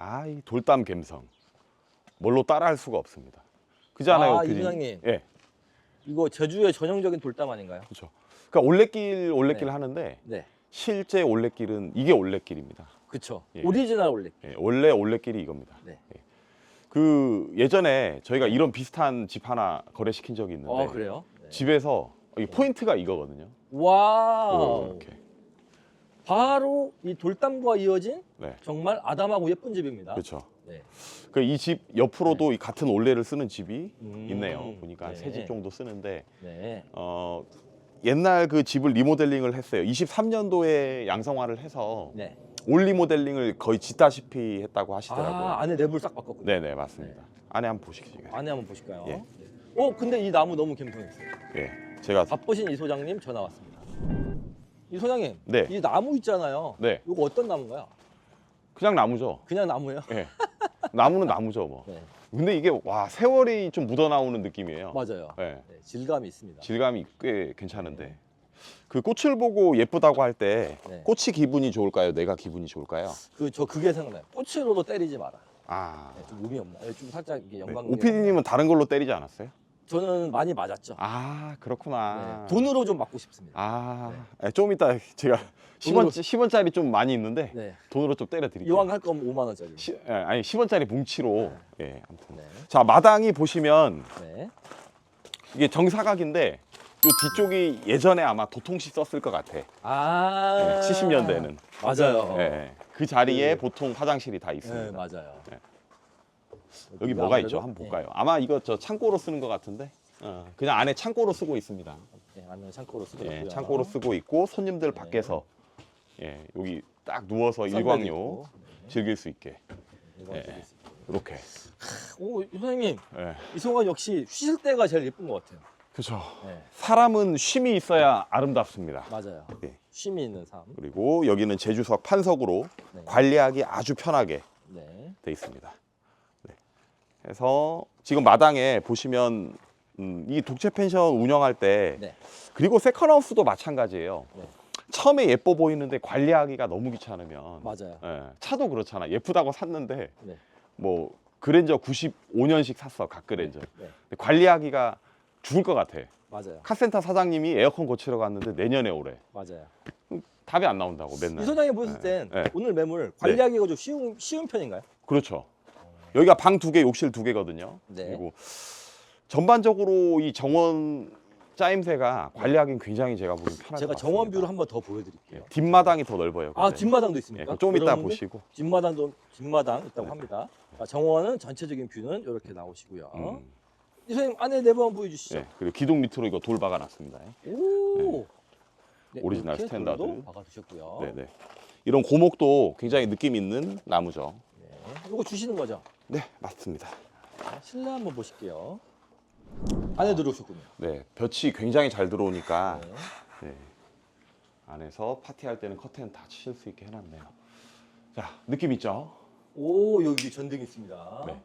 아, 이 돌담 감성. 뭘로 따라할 수가 없습니다. 그잖아요, 아, 이 교수님. 소장님. 예, 이거 제주의 전형적인 돌담 아닌가요? 그렇죠. 그러니까 올레길 올레길 네. 하는데 네. 실제 올레길은 이게 올레길입니다. 그쵸. 예. 오리지널 올레. 예, 원래 올레길이 이겁니다. 네. 예. 그 예전에 저희가 이런 비슷한 집 하나 거래시킨 적이 있는데 어, 그래요? 네. 집에서 이 포인트가 이거거든요. 와우. 이렇게. 바로 이 돌담과 이어진 네. 정말 아담하고 예쁜 집입니다. 그렇죠. 네. 그 이 집 옆으로도 이 같은 올레를 쓰는 집이 음, 있네요. 보니까 네. 세집 정도 쓰는데 네. 어 옛날 그 집을 리모델링을 했어요. 23년도에 양성화를 해서 네. 올 리모델링을 거의 짓다시피 했다고 하시더라고요. 아, 안에 내부를 싹 바꿨군요. 네네 맞습니다. 안에 한번 보시겠어요? 안에 한번 보실까요? 예. 네. 어, 근데 이 나무 너무 감성있어요. 예, 제가 바쁘신 이 소장님 전화 왔습니다. 이 소장님, 네. 이 나무 있잖아요. 네 이거 어떤 나무인가요? 그냥 나무죠. 그냥 나무예요? 예, 나무는 나무죠 뭐. 네, 근데 이게 와 세월이 좀 묻어 나오는 느낌이에요. 맞아요. 예, 네, 질감이 있습니다. 질감이 꽤 괜찮은데 그 꽃을 보고 예쁘다고 할 때 네. 꽃이 기분이 좋을까요? 내가 기분이 좋을까요? 그 저 그게 생각나요. 꽃으로도 때리지 마라. 아, 네, 좀 의미 없나? 네, 좀 살짝 이게 네. 영광. 오피디님은 다른 걸로 때리지 않았어요? 저는 많이 맞았죠. 아 그렇구나. 네, 돈으로 좀 맞고 싶습니다. 아, 예, 좀 이따 제가 10원, 10원짜리 좀 많이 있는데 네. 돈으로 좀 때려 드릴게요. 이왕 할 거면 5만 원짜리. 시, 예, 아니 10원짜리 뭉치로 예, 아무튼. 네. 자 마당이 보시면 네. 이게 정사각인데 이 뒤쪽이 예전에 아마 도통시 썼을 것 같아. 아. 70년대는. 맞아요. 예, 그 자리에 네. 보통 화장실이 다 네, 있습니다. 맞아요. 네. 여기 뭐가 아무래도? 있죠? 한번 네. 볼까요? 아마 이거 저 창고로 쓰는 것 같은데. 어, 그냥 안에 창고로 쓰고 있습니다. 네, 안에 창고로 쓰고 예, 있고요. 창고로 쓰고 있고 손님들 네. 밖에서 예, 여기 딱 누워서 일광욕 있고. 네, 즐길 수 있게 일광욕 예. 즐길 수 있고. 이렇게. 오, 선생님, 예. 이송환 역시 쉬실 때가 제일 예쁜 것 같아요. 그렇죠. 네, 사람은 쉼이 있어야 아름답습니다. 맞아요. 예. 쉼이 있는 삶. 그리고 여기는 제주석 판석으로 네. 관리하기 아주 편하게 네. 돼 있습니다. 네. 그래서 지금 마당에 보시면 음, 이 독채 펜션 운영할 때 네. 그리고 세컨하우스도 마찬가지예요. 네. 처음에 예뻐 보이는데 관리하기가 너무 귀찮으면 맞아요. 예, 차도 그렇잖아. 예쁘다고 샀는데 네. 뭐 그랜저 95년식 샀어 각그랜저. 네. 근데 관리하기가 죽을 것 같아. 맞아요. 카센터 사장님이 에어컨 고치러 갔는데 내년에 오래. 맞아요. 답이 안 나온다고 맨날. 이 소장님 보실 네. 땐 네. 오늘 매물 관리하기가 좀 쉬운 쉬운 편인가요? 그렇죠. 여기가 방 두 개, 욕실 두 개거든요. 네. 그리고 전반적으로 이 정원 짜임새가 관리하기는 굉장히 제가 보기엔 편할 제가 것 같습니다. 정원 뷰를 한번 더 보여드릴게요. 예, 뒷마당이 더 넓어요. 아 근데. 뒷마당도 예, 있습니까? 그거 좀 이따 여러분들? 보시고. 뒷마당도 뒷마당 있다고 네. 합니다. 자, 정원은 전체적인 뷰는 이렇게 나오시고요. 음, 이 선생님 안에 내부 한번 보여주시죠. 예, 그리고 기둥 밑으로 이거 돌 박아놨습니다. 오. 네, 오리지널 이렇게 스탠다드. 돌도 박아두셨고요. 네, 네. 이런 고목도 굉장히 느낌 있는 나무죠. 네. 이거 주시는 거죠? 네, 맞습니다. 자, 실내 한번 보실게요. 안에 들어오셨군요. 네, 볕이 굉장히 잘 들어오니까 네. 네. 안에서 파티할 때는 커튼 다칠수 있게 해놨네요. 자, 느낌 있죠? 오 여기 전등 있습니다. 네.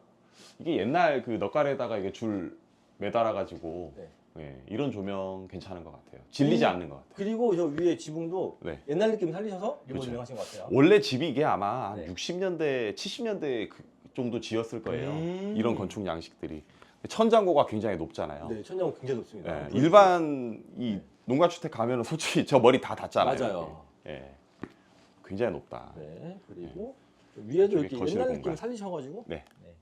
이게 옛날 그 넉갈에다가 이게 줄 매달아 가지고 네. 예, 이런 조명 괜찮은 것 같아요. 질리지 음. 않는 것 같아요. 그리고 저 위에 지붕도 네. 옛날 느낌 살리셔서 그렇죠. 리모델링 하신 것 같아요. 원래 집이 이게 아마 한 네. 60년대, 70년대 그 정도 지었을 거예요. 음. 이런 건축 양식들이. 천장고가 굉장히 높잖아요. 네, 천장 굉장히 높습니다. 예, 보여주세요. 일반 이 네. 농가주택 가면 은 솔직히 저 머리 다 닿잖아요. 맞아요. 예, 굉장히 높다. 네, 그리고 위에도 저기 이렇게 거실 옛날 공간. 느낌 살리셔가지고 네. 네.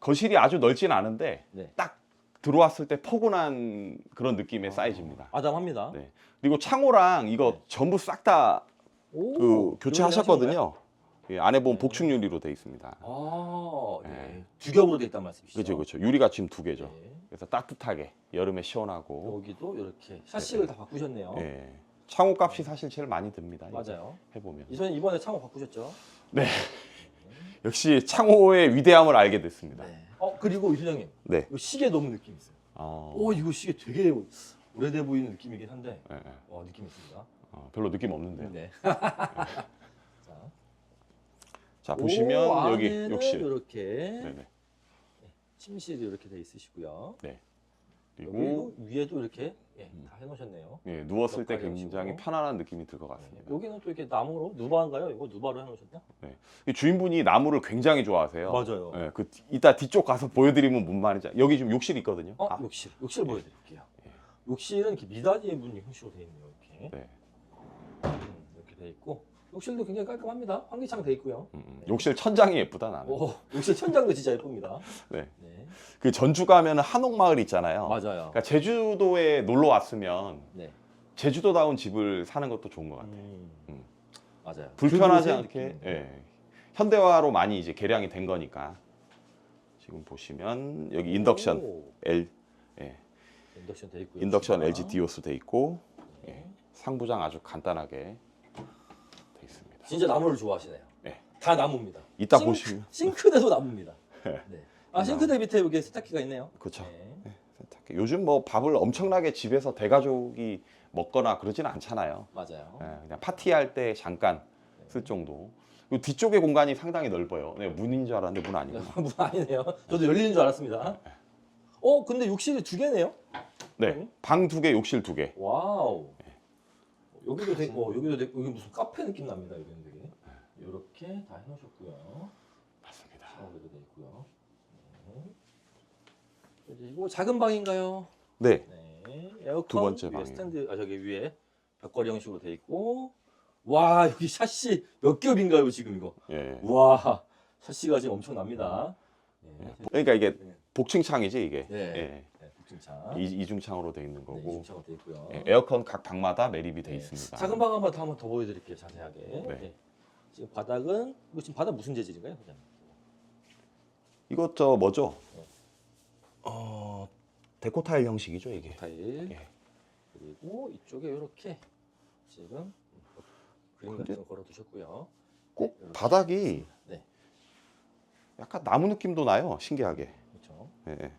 거실이 아주 넓진 않은데 네. 딱 들어왔을 때 포근한 그런 느낌의 아. 사이즈입니다. 아담합니다. 네. 그리고 창호랑 이거 네. 전부 싹다그 오, 교체하셨거든요. 예, 안에 보면 네. 복층 유리로 돼 있습니다. 아, 네. 네. 두 겹으로 돼 있단 말씀이시죠? 그렇죠, 그렇죠. 유리가 지금 두 개죠. 네. 그래서 따뜻하게 여름에 시원하고. 여기도 이렇게 샤식을 다 바꾸셨네요. 예. 창호 값이 사실 제일 많이 듭니다. 맞아요. 해 보면. 이선 이번에 창호 바꾸셨죠? 역시 창호의 위대함을 알게 됐습니다. 네. 어 그리고 이 소장님, 네. 이 시계 너무 느낌 있어요. 어, 오 이거 시계 되게 오래돼 보이는 느낌이긴 한데, 예, 예. 와 느낌 있습니다. 어, 별로 느낌 없는데요. 네. 자, 자 보시면 오, 여기 안에는 욕실. 이렇게 네네. 침실이 이렇게 돼 있으시고요. 네. 그리고 위에도 이렇게 예, 다 해놓으셨네요. 예, 누웠을 때 굉장히 형식으로. 편안한 느낌이 들것 네. 같습니다. 여기는 또 이렇게 나무로 누바인가요? 이거 누바로 해놓으셨나? 이 주인분이 나무를 굉장히 좋아하세요. 맞아요. 예, 그 이따 뒤쪽 가서 보여드리면 뭔 말인지 알- 여기 지금 욕실 있거든요. 어, 아, 욕실. 욕실 보여드릴게요. 욕실은 이렇게 미닫이 문이 형식으로 되어 있네요. 이렇게. 네. 음, 이렇게 돼 있고 욕실도 굉장히 깔끔합니다. 환기창 돼 있고요. 음, 음. 욕실 천장이 예쁘다 나는. 오, 욕실 천장도 진짜 예쁩니다. 네. 네. 그 전주 가면 한옥마을 있잖아요. 맞아요. 그러니까 제주도에 놀러 왔으면 네. 제주도다운 집을 사는 것도 좋은 것 같아요. 음. 음. 맞아요. 불편하지 않게. 예. 현대화로 많이 이제 개량이 된 거니까 지금 보시면 여기 인덕션 오, L 예. 인덕션 돼 있고요. 인덕션. LG 디오스 돼 있고 네. 상부장 아주 간단하게. 진짜 나무를 좋아하시네요. 네. 다 나무입니다. 이따 싱크- 보시면 싱크대도 나무입니다. 네. 네. 아 싱크대 밑에 여기 세탁기가 있네요. 그렇죠. 네. 세탁기. 요즘 뭐 밥을 엄청나게 집에서 대가족이 먹거나 그러지는 않잖아요. 맞아요. 예, 그냥 파티할 때 잠깐 쓸 정도. 그리고 뒤쪽의 공간이 상당히 넓어요. 네, 문인 줄 알았는데 문 아니구나. 문 아니네요. 저도 열리는 줄 알았습니다. 어 근데 욕실이 두 개네요. 네, 방 두 개, 욕실 두 개. 와우. 여기도 어, 여기도 되게, 여기 무슨 카페 느낌 납니다. 여기는 되게. 이렇게 다 해놓으셨고요. 맞습니다. 샤워기도 돼 있고요. 네. 이제 이거 작은 방인가요? 네, 네. 에어컨 두 번째 위에 방이에요. 스탠드 아 저기 위에 벽걸이 형식으로 돼 있고. 와 여기 샤시 몇 겹인가요 지금 이거? 예. 와 샤시가 지금 엄청납니다. 네. 그러니까 이게 네. 복층 창이지 이게. 네. 예. 네, 북진차. 이, 이중창으로 돼 있는 네, 거고. 이중차가 돼 있고요. 예, 에어컨 각 방마다 매립이 돼 네. 있습니다. 작은 방 한번 더 한번 더 보여드릴게요 자세하게. 네. 네. 지금 바닥은 이거 지금 바닥 무슨 재질인가요? 그냥? 이것 저 뭐죠? 네. 어 데코 타일 형식이죠 이게. 타일 예. 그리고 이쪽에 이렇게 지금 그림 같은 거 걸어 두셨고요. 꼭 이렇게. 바닥이 네. 약간 나무 느낌도 나요. 신기하게. 그렇죠. 예, 예.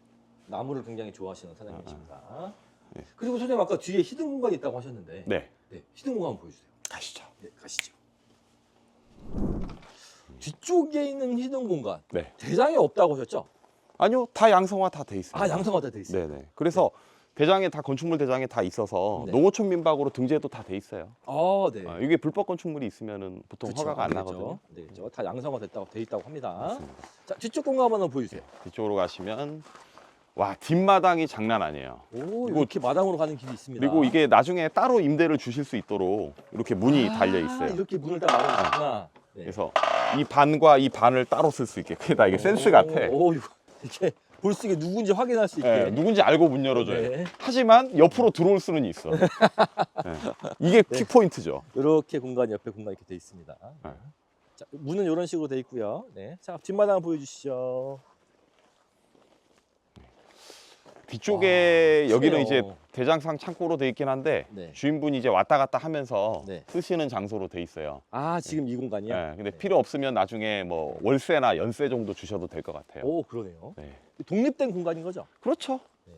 나무를 굉장히 좋아하시는 사장님이십니다. 네. 그리고 선생님 아까 뒤에 히든 공간이 있다고 하셨는데 네, 네, 히든 공간 한번 보여주세요. 가시죠. 네, 가시죠. 뒤쪽에 있는 히든 공간 네. 대장이 없다고 하셨죠? 아니요, 다 양성화 다 돼 있어요. 아 양성화다 돼 있어요. 네네. 그래서 대장에 다 건축물 대장에 다 있어서 네. 농어촌 민박으로 등재도 다 돼 있어요. 아 네. 아, 이게 불법 건축물이 있으면은 보통 그쵸, 허가가 안 되겠죠. 나거든요. 네, 그렇죠. 다 양성화 됐다고 돼 있다고 합니다. 맞습니다. 자 뒤쪽 공간 한번 보여주세요. 이쪽으로 가시면 와 뒷마당이 장난 아니에요. 오 이렇게 마당으로 가는 길이 있습니다. 그리고 이게 나중에 따로 임대를 주실 수 있도록 이렇게 문이 아, 달려 있어요. 이렇게 문을 딱 열어주구나. 네. 그래서 이 반과 이 반을 따로 쓸 수 있게. 그게 다 이게 센스 같아. 오, 이거 이렇게 볼 수 있게 누군지 확인할 수 있게. 예, 누군지 알고 문 열어줘요. 네. 하지만 옆으로 들어올 수는 있어. 예. 이게 네. 킥 포인트죠. 이렇게 공간 옆에 공간 이렇게 돼 있습니다. 네. 자, 문은 이런 식으로 돼 있고요. 네. 자, 뒷마당 보여주시죠. 뒤쪽에 와, 여기는 크네요. 이제 대장상 창고로 돼 있긴 한데 네. 주인분이 이제 왔다 갔다 하면서 네. 쓰시는 장소로 돼 있어요. 아, 지금 이 공간이요? 예, 근데 네. 필요 없으면 나중에 뭐 월세나 연세 정도 주셔도 될 것 같아요. 오, 그러네요. 네. 독립된 공간인 거죠? 그렇죠. 네.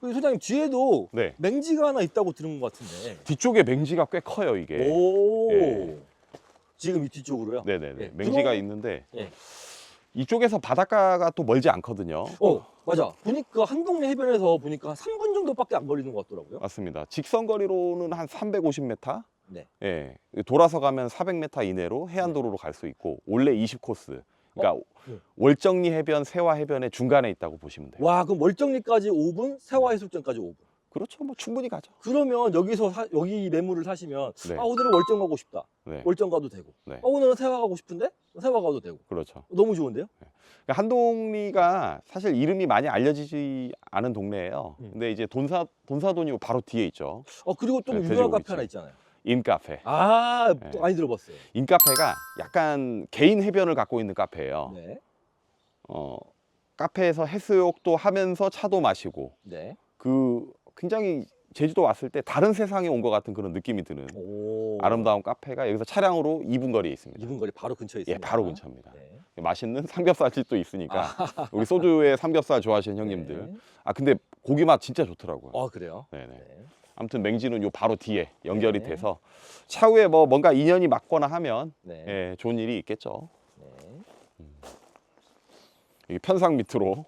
그리고 소장님 뒤에도 네. 맹지가 하나 있다고 들은 것 같은데. 뒤쪽에 맹지가 꽤 커요 이게. 오. 예. 지금 이 뒤쪽으로요? 네네네. 네. 맹지가 들어오면- 있는데 예. 이쪽에서 바닷가가 또 멀지 않거든요. 어, 맞아. 보니까 한 동네 해변에서 보니까 한 3분 정도밖에 안 걸리는 것 같더라고요. 맞습니다. 직선 거리로는 한 350m. 네. 예. 돌아서 가면 400m 이내로 해안도로로 갈 수 있고 원래 20코스. 그러니까 네. 월정리 해변, 세화 해변의 중간에 있다고 보시면 돼요. 와, 그럼 월정리까지 5분, 세화해수욕장까지 5분. 그렇죠. 뭐 충분히 가죠. 그러면 여기서 사- 여기 이 매물을 사시면 네. 아 오늘은 월정 가고 싶다. 네. 월정 가도 되고. 네. 아, 오늘은 세화 가고 싶은데 세화 가도 되고. 그렇죠. 너무 좋은데요? 그러니까 한동리가 사실 이름이 많이 알려지지 않은 동네예요. 음. 근데 이제 돈사 돈사돈이고 바로 뒤에 있죠. 어 그리고 또 네, 유명한 카페 하나 있죠. 있잖아요. 인카페. 아, 네. 또 많이 들어봤어요. 인카페가 약간 개인 해변을 갖고 있는 카페예요. 네. 어, 카페에서 해수욕도 하면서 차도 마시고 네. 그 굉장히 제주도 왔을 때 다른 세상에 온 것 같은 그런 느낌이 드는 오. 아름다운 카페가 여기서 차량으로 2분 거리에 있습니다. 이분 거리 바로 근처에 예, 있습니다. 바로 근처입니다. 네. 맛있는 삼겹살집도 있으니까 우리 소주에 삼겹살 좋아하시는 형님들. 아. 네. 아 근데 고기 맛 진짜 좋더라고요. 아 그래요? 네네. 네. 아무튼 맹지는 요 바로 뒤에 연결이 네. 돼서 차후에 뭐 뭔가 인연이 맞거나 하면 네. 예, 좋은 일이 있겠죠. 네. 이게 편상 밑으로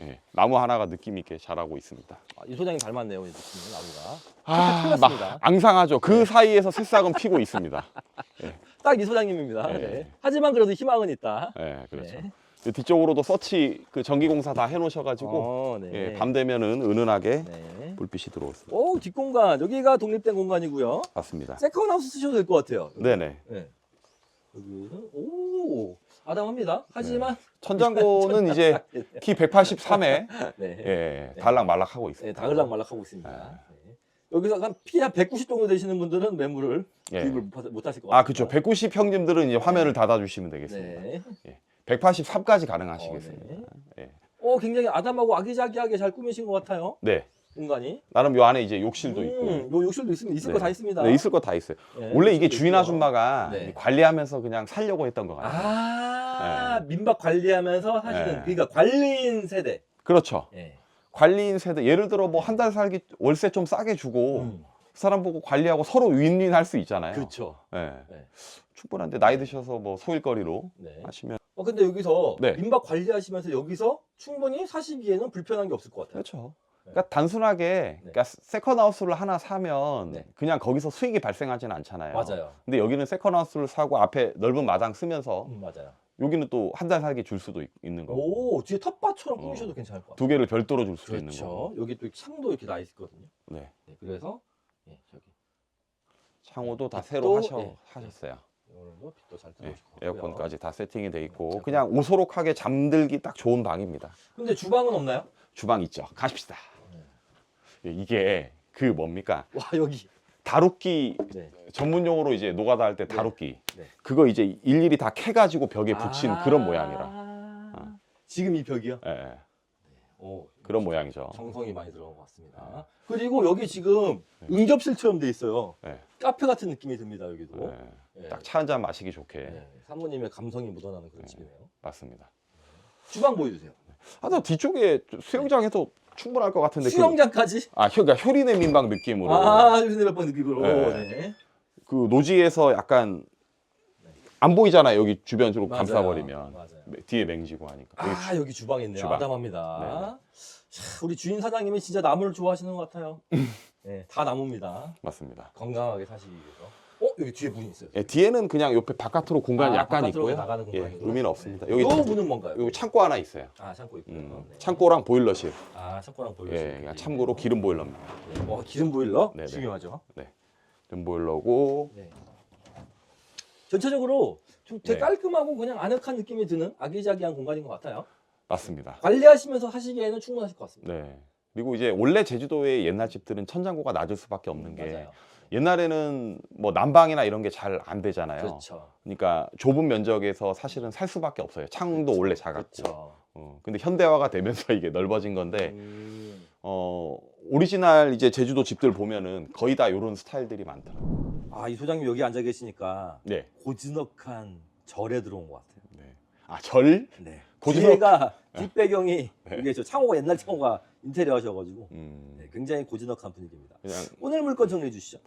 예, 나무 하나가 느낌 있게 자라고 있습니다. 아, 이 소장님 닮았네요, 이 느낌이 나무가. 아, 틀렸습니다. 막 앙상하죠. 그 사이에서 새싹은 피고 있습니다. 딱 이 소장님입니다. 네. 네. 하지만 그래도 희망은 있다. 예, 그렇죠. 네. 이 뒤쪽으로도 서치 그 전기공사 다 해놓으셔가지고 어, 네. 예, 밤 되면은 은은하게 네. 불빛이 들어오습니다. 오, 뒷공간. 여기가 독립된 공간이고요. 맞습니다. 세컨 하우스 쓰셔도 될 것 같아요. 네네. 네. 여기는 오 아담합니다. 하지만 천장고는 이제 키 183에 네, 예, 달락말락하고 네, 있습니다. 다글락말락하고 있습니다. 네. 여기서 한 피 한 190 정도 되시는 분들은 매물을 예. 구입을 못, 하- 못 하실 것 같아요. 아, 그렇죠. 190 형님들은 이제 화면을 닫아 주시면 되겠습니다. 네. 183까지 어, 가능하시겠습니다. 네. 예. 오, 굉장히 아담하고 아기자기하게 잘 꾸미신 것 같아요. 네. 공간이. 나름 요 안에 이제 욕실도 있고. 음, 요 욕실도 있습니다. 있을 네. 거 다 있습니다. 네, 있을 거 다 있어요. 네, 원래 이게 욕실도 주인 있고요. 아줌마가 네. 관리하면서 그냥 살려고 했던 것 같아요. 아, 민박 관리하면서 하시는 네. 그러니까 관리인 세대. 그렇죠. 예. 관리인 세대 예를 들어 뭐 한 달 살기 월세 좀 싸게 주고 음, 그 사람 보고 관리하고 서로 윈윈 할 수 있잖아요. 그렇죠. 예. 네. 충분한데 나이 드셔서 뭐 소일거리로 네. 하시면 어 근데 여기서 네. 민박 관리하시면서 여기서 충분히 사시기에는 불편한 게 없을 것 같아요. 그렇죠. 그러니까 단순하게 그러니까 세컨하우스를 하나 사면 네. 그냥 거기서 수익이 발생하지는 않잖아요. 맞아요. 근데 여기는 세컨하우스를 사고 앞에 넓은 마당 쓰면서 음, 맞아요. 여기는 또 한 달 살기 줄 수도 있, 는 거고 오 뒤에 텃밭처럼 어. 꾸미셔도 괜찮을 것 같아요. 두 개를 별도로 줄 수도 있는 그렇죠. 거고. 여기 또 창도 이렇게 나 있거든요. 네. 네, 그래서 예, 저기 창호도 다 빛도, 새로 하셔, 예. 하셨어요. 오늘도 빛도 잘 네, 들어오실 거고요. 에어컨까지 다 세팅이 돼 있고. 그냥 오소록하게 잠들기 딱 좋은 방입니다. 근데 주방은 없나요? 주방 있죠. 가십시다. 네. 예, 이게 그 뭡니까? 와 여기. 다루기 네. 전문 용어로 이제 노가다 할때 네. 다루기. 네. 그거 이제 일일이 다 캐가지고 벽에 붙인 아. 그런 모양이라. 지금 이 벽이요? 예, 예, 오, 그런 모양이죠. 정성이 많이 들어간 것 같습니다. 그리고 여기 지금 네. 응접실처럼 돼 있어요. 예, 카페 같은 느낌이 듭니다 여기도. 예. 예. 딱차 한잔 마시기 좋게 네, 사모님의 감성이 묻어나는 그런 네. 집이네요. 맞습니다. 주방 보여주세요. 아, 나 뒤쪽에 수영장에도 충분할 것 같은데. 그, 수영장까지. 아, 그러니까 효리네 민박 느낌으로. 아, 요새 몇번 느낌으로. 네. 네. 그 노지에서 약간 안 보이잖아요. 여기 주변으로 맞아요. 감싸버리면 맞아요. 뒤에 맹지고 하니까. 여기 아 여기 주방 있네요. 주방. 아담합니다. 자, 우리 주인 사장님이 진짜 나무를 좋아하시는 것 같아요. 네, 다 나무입니다. 맞습니다. 건강하게 사시기 위해서. 어 여기 뒤에 문이 있어요. 예, 뒤에는 그냥 옆에 바깥으로 공간이 아, 약간 바깥으로 있고요. 나가는 예, 공간이구나. 의미는 없습니다. 네. 여기 요 문은 뭔가요? 여기 창고 하나 있어요. 아 창고 있고요. 음, 네. 창고랑 보일러실. 아 창고랑 보일러. 예, 그냥 참고로 기름 보일러입니다. 네. 어 기름 보일러 네네. 중요하죠. 기름 보일러고 네. 전체적으로 좀 되게 네. 깔끔하고 그냥 아늑한 느낌이 드는 아기자기한 공간인 것 같아요. 맞습니다. 관리하시면서 하시기에는 충분하실 것 같습니다. 네. 그리고 이제 원래 제주도의 옛날 집들은 천장고가 낮을 수밖에 없는 게 맞아요. 옛날에는 뭐 난방이나 이런 게 잘 안 되잖아요. 그렇죠. 그러니까 좁은 면적에서 사실은 살 수밖에 없어요. 창도 원래 작았고. 그렇죠. 어, 근데 현대화가 되면서 이게 넓어진 건데 음, 어, 오리지널 이제 제주도 집들 보면은 거의 다 이런 스타일들이 많더라고요. 아 이 소장님 여기 앉아 계시니까 네. 고즈넉한 절에 들어온 것 같아요. 네. 아, 절? 네. 고즈넉- 뒤에가 뒷배경이 네. 이게 저 창호가 옛날 창호가 인테리어 하셔가지고 음, 네, 굉장히 고즈넉한 분위기입니다. 그냥 오늘 물건 정리해 주시죠.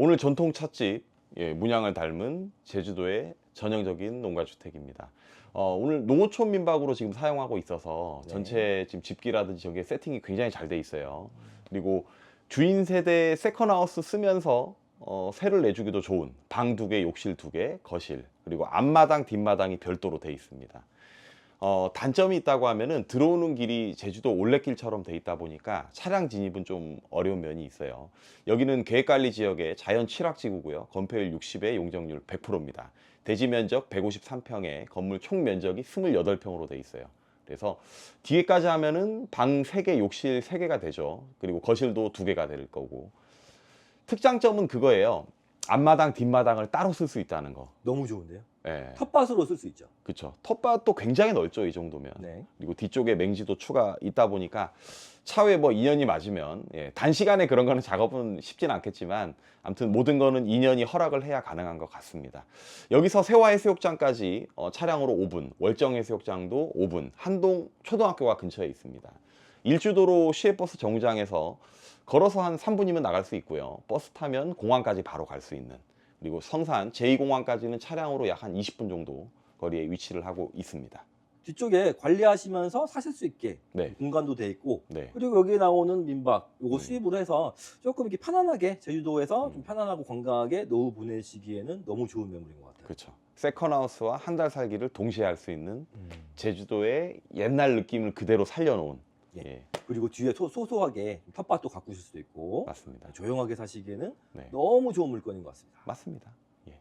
오늘 전통 찻집 예, 문양을 닮은 제주도의 전형적인 농가주택입니다. 어, 오늘 농어촌 민박으로 지금 사용하고 있어서 네. 전체 지금 집기라든지 저게 세팅이 굉장히 잘 돼 있어요. 그리고 주인 세대 세컨하우스 쓰면서 어, 세를 내주기도 좋은 방 두 개, 욕실 두 개, 거실 그리고 앞마당, 뒷마당이 별도로 돼 있습니다. 어, 단점이 있다고 하면은 들어오는 길이 제주도 올레길처럼 돼 있다 보니까 차량 진입은 좀 어려운 면이 있어요. 여기는 계획관리 지역의 자연 취락지구고요. 건폐율 60에 용적률 100%입니다. 대지 면적 153평에 건물 총 면적이 28평으로 돼 있어요. 그래서 뒤에까지 하면은 방 3개, 욕실 3개가 되죠. 그리고 거실도 2개가 될 거고. 특장점은 그거예요. 앞마당, 뒷마당을 따로 쓸 수 있다는 거. 너무 좋은데요. 예. 텃밭으로 쓸 수 있죠. 그쵸. 텃밭도 굉장히 넓죠, 이 정도면. 네. 그리고 뒤쪽에 맹지도 추가 있다 보니까 차후에 뭐 2년이 맞으면 예, 단시간에 그런 거는 작업은 쉽진 않겠지만 아무튼 모든 거는 2년이 허락을 해야 가능한 것 같습니다. 여기서 세화 해수욕장까지 어, 차량으로 5분, 월정 해수욕장도 5분, 한동 초등학교가 근처에 있습니다. 일주도로 시외버스 정류장에서 걸어서 한 3분이면 나갈 수 있고요. 버스 타면 공항까지 바로 갈 수 있는 그리고 성산 제2공항까지는 차량으로 약 한 20분 정도 거리에 위치를 하고 있습니다. 뒤쪽에 관리하시면서 사실 수 있게 네. 공간도 돼 있고 네. 그리고 여기에 나오는 민박 요거 음. 수입으로 해서 조금 이렇게 편안하게 제주도에서 음. 좀 편안하고 건강하게 노후 보내시기에는 너무 좋은 매물인 것 같아요. 그렇죠. 세컨하우스와 한 달 살기를 동시에 할 수 있는 음. 제주도의 옛날 느낌을 그대로 살려놓은 예. 예, 그리고 뒤에 소, 소소하게 텃밭도 가꾸실 수도 있고 맞습니다. 조용하게 사시기에는 네. 너무 좋은 물건인 것 같습니다. 맞습니다. 예.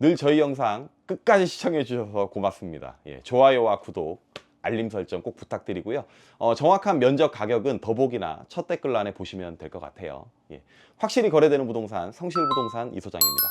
늘 저희 영상 끝까지 시청해 주셔서 고맙습니다. 예, 좋아요와 구독, 알림 설정 꼭 부탁드리고요. 어, 정확한 면적 가격은 더보기나 첫 댓글란에 보시면 될 것 같아요. 예. 확실히 거래되는 부동산 성실부동산 이소장입니다.